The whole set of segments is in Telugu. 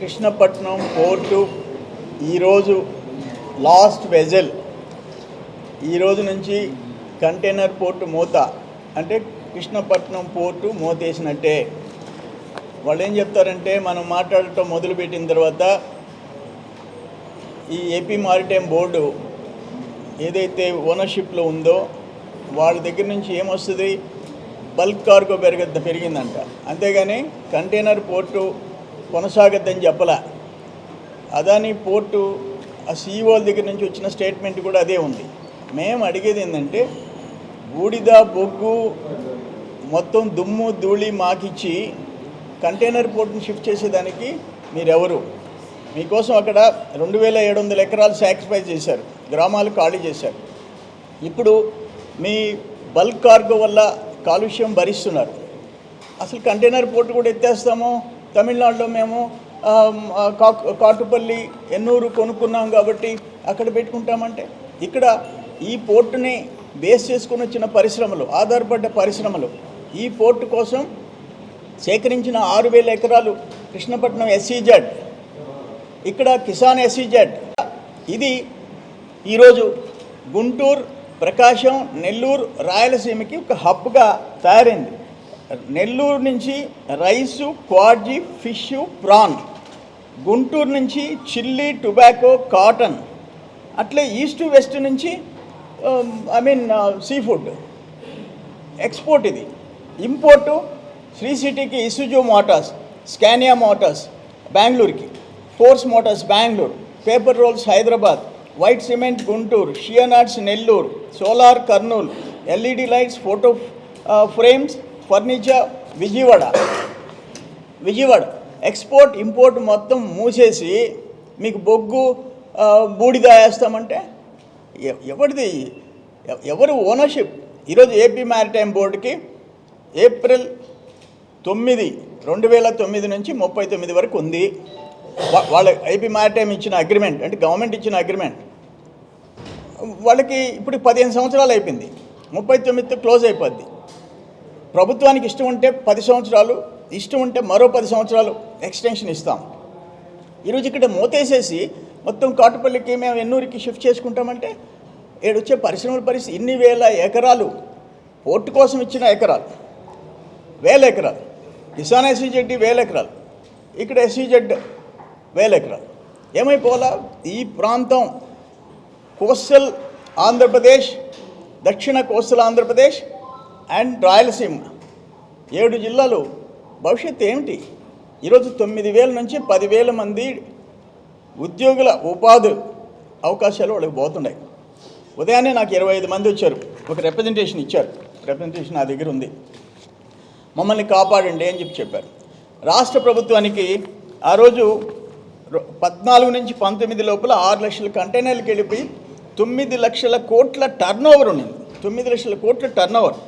కృష్ణపట్నం పోర్టు ఈరోజు లాస్ట్ వెజల్. ఈ రోజు నుంచి కంటైనర్ పోర్టు మూత. అంటే కృష్ణపట్నం పోర్టు మూతేసినట్టే. వాళ్ళు ఏం చెప్తారంటే మనం మాట్లాడటం మొదలుపెట్టిన తర్వాత ఈ ఏపీ మారిటైమ్ బోర్డు ఏదైతే ఓనర్షిప్లో ఉందో వాళ్ళ దగ్గర నుంచి ఏమొస్తుంది? బల్క్ కార్గో పెరగ పెరిగిందంట. అంతేగాని కంటైనర్ పోర్టు కొనసాగద్దని చెప్పలా. అదాని పోర్టు ఆ సీఈఓల దగ్గర నుంచి వచ్చిన స్టేట్మెంట్ కూడా అదే ఉంది. మేము అడిగేది ఏంటంటే బూడిద బొగ్గు మొత్తం దుమ్ము ధూళి మాకిచ్చి కంటైనర్ పోర్ట్ని షిఫ్ట్ చేసేదానికి మీరెవరు? మీకోసం అక్కడ రెండు వేల ఏడు వందల ఎకరాలు సాక్రిఫైస్ చేశారు. గ్రామాలు ఖాళీ చేశారు. ఇప్పుడు మీ బల్క్ కార్గో వల్ల కాలుష్యం భరిస్తున్నారు. అసలు కంటైనర్ పోర్ట్ కూడా ఎత్తేస్తాము? తమిళనాడులో మేము కా- కాటుపల్లి ఎన్నూరు కొనుక్కున్నాం కాబట్టి అక్కడ పెట్టుకుంటామంటే ఇక్కడ ఈ పోర్టుని బేస్ చేసుకుని వచ్చిన పరిశ్రమలు ఆధారపడ్డ పరిశ్రమలు ఈ పోర్టు కోసం సేకరించిన ఆరు వేల ఎకరాలు కృష్ణపట్నం ఎస్సీజెడ్ ఇక్కడ కిసాన్ ఎస్సీజెడ్ ఇది ఈరోజు గుంటూరు ప్రకాశం నెల్లూరు రాయలసీమకి ఒక హబ్గా తయారైంది. నెల్లూరు నుంచి రైసు క్వాడ్జి ఫిష్ ప్రాన్. గుంటూరు నుంచి చిల్లీ టొబాకో కాటన్. అట్లే ఈస్ట్ వెస్ట్ నుంచి I mean sea food. Export ఇది. ఇంపోర్టు శ్రీ సిటీకి ఇసుజు మోటార్స్ స్కానియా మోటార్స్ బెంగళూరుకి. Force Motors Bengaluru. Paper rolls Hyderabad. White cement Guntur. షియనాట్స్ Nellore. Solar Kurnool. LED lights photo frames furniture Vijayawada Vijayawada export import మొత్తం మూసేసి మీకు బొగ్గు బూడిద వేస్తామంటే ఎ- ఎవరిది? ఎవరు ఓనర్షిప్? ఈరోజు ఏపీ మ్యారిటైమ్ బోర్డుకి ఏప్రిల్ తొమ్మిది రెండు వేల తొమ్మిది నుంచి ముప్పై తొమ్మిది వరకు ఉంది. వాళ్ళ ఏపీ మ్యారిటైమ్ ఇచ్చిన అగ్రిమెంట్ అంటే గవర్నమెంట్ ఇచ్చిన అగ్రిమెంట్ వాళ్ళకి ఇప్పుడు పదిహేను సంవత్సరాలు అయిపోయింది. ముప్పై తొమ్మిదితో క్లోజ్ అయిపోద్ది. ప్రభుత్వానికి ఇష్టం ఉంటే పది సంవత్సరాలు ఇష్టం ఉంటే మరో పది సంవత్సరాలు ఎక్స్టెన్షన్ ఇస్తాం. ఈరోజు ఇక్కడ మూతేసేసి మొత్తం కాటుపల్లికి మేము ఎన్నూరికి షిఫ్ట్ చేసుకుంటామంటే ఏడొచ్చే పరిశ్రమల పరిస్థితి ఇన్ని వేల ఎకరాలు పోర్టు కోసం ఇచ్చిన ఎకరాలు వేల ఎకరాలు. కిసాన్ ఎస్సీజెడ్ వేల ఎకరాలు ఇక్కడ ఎస్సీజెడ్ వేల ఎకరాలు. ఏమైపోవాలా? ఈ ప్రాంతం కోస్టల్ ఆంధ్రప్రదేశ్ దక్షిణ కోస్టల్ ఆంధ్రప్రదేశ్ అండ్ రాయలసీమ. ఏడు జిల్లాలు. భవిష్యత్తు ఏమిటి? ఈరోజు తొమ్మిది వేల నుంచి పదివేల మంది ఉద్యోగుల ఉపాధి అవకాశాలు వాళ్ళకి పోతున్నాయి. ఉదయాన్నే నాకు ఇరవై ఐదు మంది వచ్చారు. ఒక రిప్రజెంటేషన్ ఇచ్చారు. రిప్రజెంటేషన్ నా దగ్గర ఉంది. మమ్మల్ని కాపాడండి అని చెప్పి చెప్పారు. రాష్ట్ర ప్రభుత్వానికి ఆ రోజు పద్నాలుగు నుంచి పంతొమ్మిది లోపల ఆరు లక్షల కంటైనర్లకు వెళ్ళిపోయి తొమ్మిది లక్షల కోట్ల టర్న్ ఓవర్ ఉండింది తొమ్మిది లక్షల కోట్ల టర్న్ ఓవర్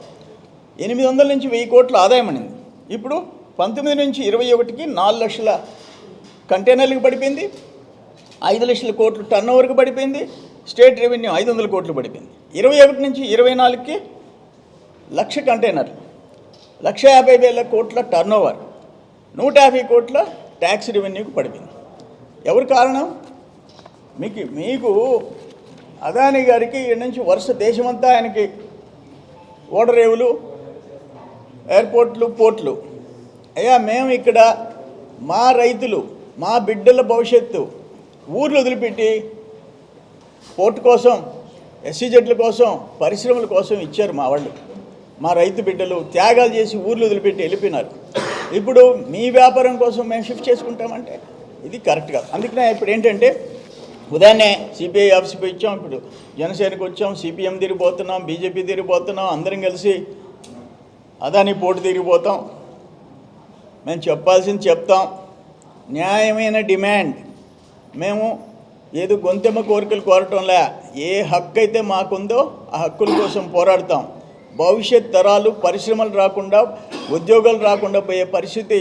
ఎనిమిది వందల నుంచి వెయ్యి కోట్ల ఆదాయం అనింది. ఇప్పుడు పంతొమ్మిది నుంచి ఇరవై ఒకటికి నాలుగు లక్షల కంటైనర్లకు పడిపోయింది. ఐదు లక్షల కోట్లు టర్న్ ఓవర్కి పడిపోయింది. స్టేట్ రెవెన్యూ ఐదు వందల కోట్లు పడిపోయింది. ఇరవై ఒకటి నుంచి ఇరవై నాలుగుకి లక్ష కంటైనర్లు. లక్ష యాభై వేల కోట్ల టర్న్ ఓవర్ నూట యాభై కోట్ల ట్యాక్స్ రెవెన్యూకి పడిపోయింది. ఎవరు కారణం? మీకు మీకు అదాని గారికి ఈడ నుంచి వరుస దేశమంతా ఆయనకి ఓడరేవులు ఎయిర్పోర్ట్లు పోర్ట్లు. అయ్యా మేము ఇక్కడ మా రైతులు మా బిడ్డల భవిష్యత్తు ఊర్లు వదిలిపెట్టి పోర్టు కోసం ఎస్సీజెడ్ల కోసం పరిశ్రమల కోసం ఇచ్చారు మా వాళ్ళు. మా రైతు బిడ్డలు త్యాగాలు చేసి ఊర్లు వదిలిపెట్టి వెళ్ళిపోయినారు. ఇప్పుడు మీ వ్యాపారం కోసం మేము షిఫ్ట్ చేసుకుంటామంటే ఇది కరెక్ట్ కాదు. అందుకనే ఇప్పుడు ఏంటంటే ఉదయాన్నే సిపిఐ ఆఫీస్కి వచ్చాం. ఇచ్చాం ఇప్పుడు జనసేనకు వచ్చాం సిపిఎం తిరిగిపోతున్నాం బీజేపీ తిరిగిపోతున్నాం అందరం కలిసి అదాని పోటు తిరిగిపోతాం. మేము చెప్పాల్సింది చెప్తాం. న్యాయమైన డిమాండ్. మేము ఏదో గొంతెమ్మ కోరికలు కోరటంలే. ఏ హక్కు అయితే మాకుందో ఆ హక్కుల కోసం పోరాడతాం. భవిష్యత్ తరాలు పరిశ్రమలు రాకుండా ఉద్యోగాలు రాకుండా పోయే పరిస్థితి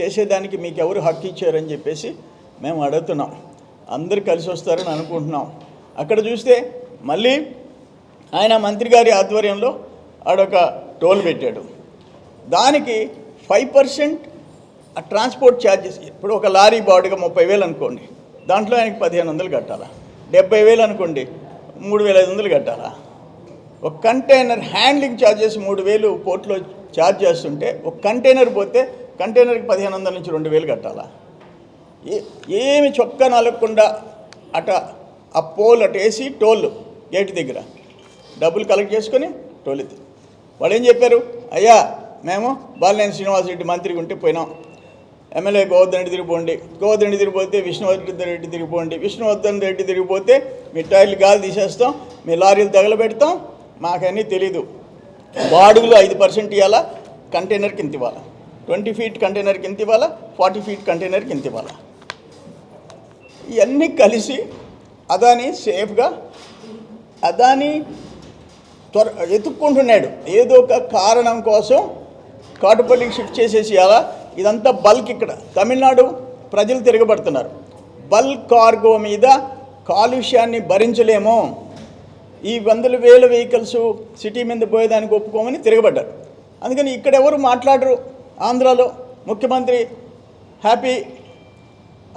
చేసేదానికి మీకు ఎవరు హక్కు ఇచ్చారని చెప్పేసి మేము అడుగుతున్నాం. అందరు కలిసి వస్తారని అనుకుంటున్నాం. అక్కడ చూస్తే మళ్ళీ ఆయన మంత్రి గారి ఆధ్వర్యంలో ఆడొక టోల్ పెట్టాడు. దానికి ఫైవ్ పర్సెంట్ ఆ ట్రాన్స్పోర్ట్ ఛార్జెస్ ఇప్పుడు ఒక లారీ బాడుగా ముప్పై వేలు అనుకోండి దాంట్లో ఆయనకి పదిహేను వందలు కట్టాలా? డెబ్బై వేలు అనుకోండి మూడు వేల ఐదు వందలు కట్టాలా? ఒక కంటైనర్ హ్యాండ్లింగ్ ఛార్జెస్ మూడు వేలు పోర్ట్లో ఛార్జ్ చేస్తుంటే ఒక కంటైనర్ పోతే కంటైనర్కి పదిహేను వందల నుంచి రెండు వేలు కట్టాలా? ఏ ఏమి చొక్కా నలగకుండా అట ఆ పోల్ అటు వేసి టోల్ గేట్ దగ్గర డబ్బులు కలెక్ట్ చేసుకొని టోల్ ఎత్తి. వాళ్ళు ఏం చెప్పారు? అయ్యా మేము బాలినేని శ్రీనివాసరెడ్డి మంత్రిగా ఉంటే పోయినాం. ఎమ్మెల్యే గోవర్ధన్ రెడ్డి తిరిగిపోండి గోవర్ధన్ రెడ్డి తిరిగిపోతే విష్ణువర్ధన్ రెడ్డి తిరిగిపోండి విష్ణువర్ధన్ రెడ్డి తిరిగిపోతే మీ టైర్లు గాలి తీసేస్తాం మీ లారీలు తగలబెడతాం. మాకన్నీ తెలీదు. బాడుగులు ఐదు పర్సెంట్ ఇవ్వాలా? కంటైనర్కి ఇంత ఇవ్వాలా? ట్వంటీ ఫీట్ కంటైనర్కి ఇంత ఇవ్వాలా? ఫార్టీ ఫీట్ కంటైనర్కి ఇంత ఇవ్వాలా? ఇవన్నీ కలిసి అదాని సేఫ్గా అదాని త్వర ఎత్తుక్కుంటున్నాడు. ఏదో ఒక కారణం కోసం కాటుపల్లికి షిఫ్ట్ చేసేసి అలా ఇదంతా బల్క్ ఇక్కడ. తమిళనాడు ప్రజలు తిరగబడుతున్నారు. బల్క్ కార్గో మీద కాలుష్యాన్ని భరించలేము. ఈ వందల వేల వెహికల్స్ సిటీ మీద పోయేదానికి ఒప్పుకోమని తిరగబడ్డారు. అందుకని ఇక్కడ ఎవరు మాట్లాడరు? ఆంధ్రాలో ముఖ్యమంత్రి హ్యాపీ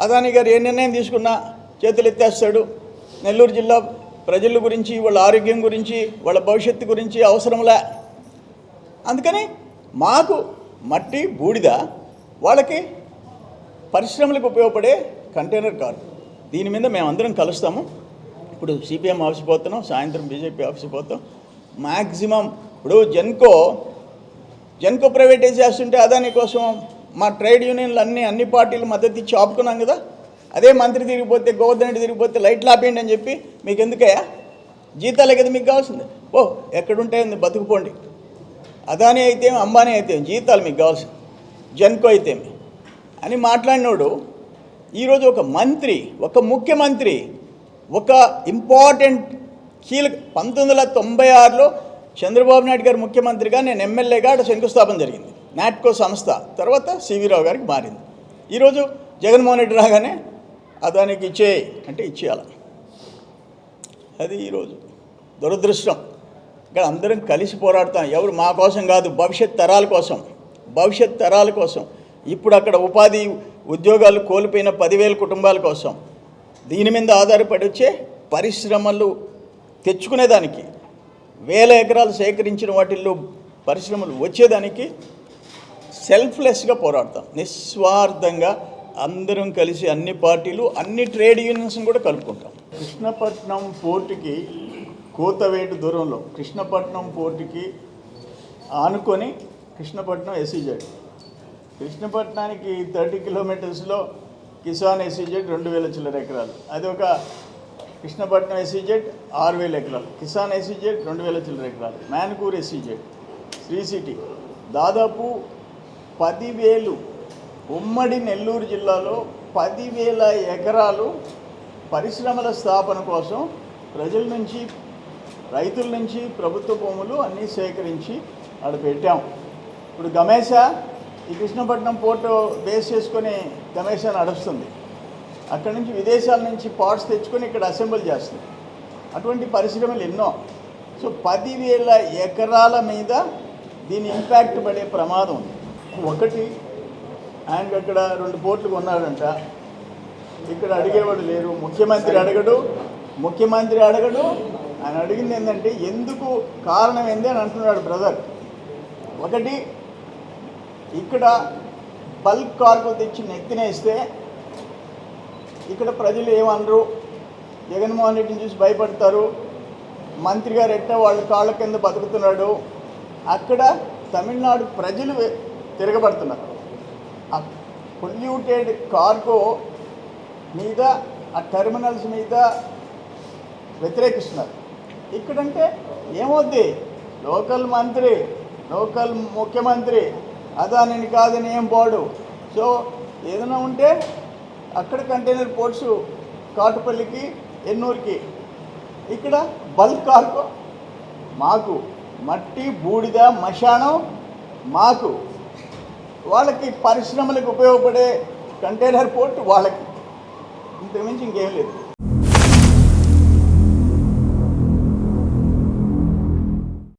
అదాని గారు ఏ నిర్ణయం తీసుకున్నా చేతులు ఎత్తేస్తాడు. నెల్లూరు జిల్లా ప్రజల గురించి వాళ్ళ ఆరోగ్యం గురించి వాళ్ళ భవిష్యత్తు గురించి అవసరంలే అందుకని మాకు మట్టి బూడిద వాళ్ళకి పరిశ్రమలకు ఉపయోగపడే కంటైనర్ కారు. దీని మీద మేమందరం కలుస్తాము. ఇప్పుడు సిపిఎం ఆఫీస్ పోతున్నాం సాయంత్రం బీజేపీ ఆఫీస్ పోతాం. మ్యాక్సిమం ఇప్పుడు జెన్కో జెన్కో ప్రైవేటైజ్ చేస్తుంటే అదాని కోసం మా ట్రేడ్ యూనియన్లు అన్ని అన్ని పార్టీలు మద్దతు ఇచ్చి ఆపుకున్నాం కదా. అదే మంత్రి తిరిగిపోతే గోవర్ధన్ రెడ్డి తిరిగిపోతే లైట్లు ఆపేయండి అని చెప్పి మీకు ఎందుకయ్యా జీతాలే కదా మీకు కావాల్సింది. ఓ ఎక్కడుంటే బతుకుపోండి. అదాని అయితే అంబానీ అయితే జీతాలు మీకు కావాల్సి జన్కో అయితే అని మాట్లాడినోడు ఈరోజు ఒక మంత్రి ఒక ముఖ్యమంత్రి ఒక ఇంపార్టెంట్ కీలక పంతొమ్మిది వందల తొంభై ఆరులో చంద్రబాబు నాయుడు గారు ముఖ్యమంత్రిగా నేను ఎమ్మెల్యేగా అక్కడ శంకుస్థాపన జరిగింది. నాట్కో సంస్థ తర్వాత సివిరావు గారికి మారింది. ఈరోజు జగన్మోహన్ రెడ్డి రాగానే అదానికి ఇచ్చే అంటే ఇచ్చేయాలి. అది ఈరోజు. దురదృష్టం. ఇక్కడ అందరం కలిసి పోరాడతాం. ఎవరు మా కోసం కాదు భవిష్యత్ తరాల కోసం. భవిష్యత్ తరాల కోసం. ఇప్పుడు అక్కడ ఉపాధి ఉద్యోగాలు కోల్పోయిన పదివేల కుటుంబాల కోసం. దీని మీద ఆధారపడి వచ్చే పరిశ్రమలు తెచ్చుకునేదానికి వేల ఎకరాలు సేకరించిన వాటిల్లో పరిశ్రమలు వచ్చేదానికి సెల్ఫ్లెస్గా పోరాడతాం. నిస్వార్థంగా అందరం కలిసి అన్ని పార్టీలు అన్ని ట్రేడ్ యూనియన్స్ని కూడా కలుపుకుంటాం. కృష్ణపట్నం పోర్టుకి కోతవేటు దూరంలో కృష్ణపట్నం పోర్టుకి ఆనుకొని కృష్ణపట్నం ఎస్సీజెడ్ కృష్ణపట్నానికి థర్టీ కిలోమీటర్స్లో కిసాన్ ఎస్సీజెడ్ రెండు వేల చిల్లర ఎకరాలు. అది ఒక కృష్ణపట్నం ఎస్సీజెడ్ ఆరు వేల ఎకరాలు. కిసాన్ ఎస్సీజెడ్ రెండు వేల చిల్లర ఎకరాలు. మ్యాన్కూర్ ఎస్సీజెడ్ శ్రీ సిటీ. దాదాపు పదివేలు ఉమ్మడి నెల్లూరు జిల్లాలో పదివేల ఎకరాలు పరిశ్రమల స్థాపన కోసం ప్రజల నుంచి రైతుల నుంచి ప్రభుత్వ భూములు అన్నీ సేకరించి ఆడ పెట్టాం. ఇప్పుడు గమేష ఈ కృష్ణపట్నం పోర్టు బేస్ చేసుకొని గమేశ నడుస్తుంది. అక్కడి నుంచి విదేశాల నుంచి పార్ట్స్ తెచ్చుకొని ఇక్కడ అసెంబుల్ చేస్తుంది. అటువంటి పరిశ్రమలు ఎన్నో. సో పదివేల ఎకరాల మీద దీని ఇంపాక్ట్ పడే ప్రమాదం ఉంది. ఒకటి ఆయనకి అక్కడ రెండు పోర్ట్లు కొన్నాడంట. ఇక్కడ అడిగేవాడు లేరు. ముఖ్యమంత్రి అడగడు. ముఖ్యమంత్రి అడగడు. ఆయన అడిగింది ఏంటంటే ఎందుకు కారణం ఏంది అని అంటున్నాడు బ్రదర్. ఒకటి ఇక్కడ బల్క్ కార్గో తెచ్చి నెత్తినేస్తే ఇక్కడ ప్రజలు ఏమనరు. జగన్మోహన్ రెడ్డిని చూసి భయపడతారు. మంత్రి గారు ఎట్ట వాళ్ళ కాళ్ళ కింద బతుకుతున్నాడు. అక్కడ తమిళనాడు ప్రజలు తిరగబడుతున్నారు. ఆ పొల్యూటెడ్ కార్గో మీద ఆ టెర్మినల్స్ మీద వ్యతిరేకిస్తున్నారు. ఇక్కడంటే ఏమవుద్ది? లోకల్ మంత్రి లోకల్ ముఖ్యమంత్రి అదానిని కాదని ఏం పోడు సో ఏదైనా ఉంటే అక్కడ కంటైనర్ పోర్ట్స్ కాటుపల్లికి ఎన్నూరుకి. ఇక్కడ బల్క్ కార్గో మాకు మట్టి బూడిద మశానం మాకు. వాళ్ళకి పరిశ్రమలకు ఉపయోగపడే కంటైనర్ పోర్ట్ వాళ్ళకి. ఇంతకుమించి ఇంకేం లేదు.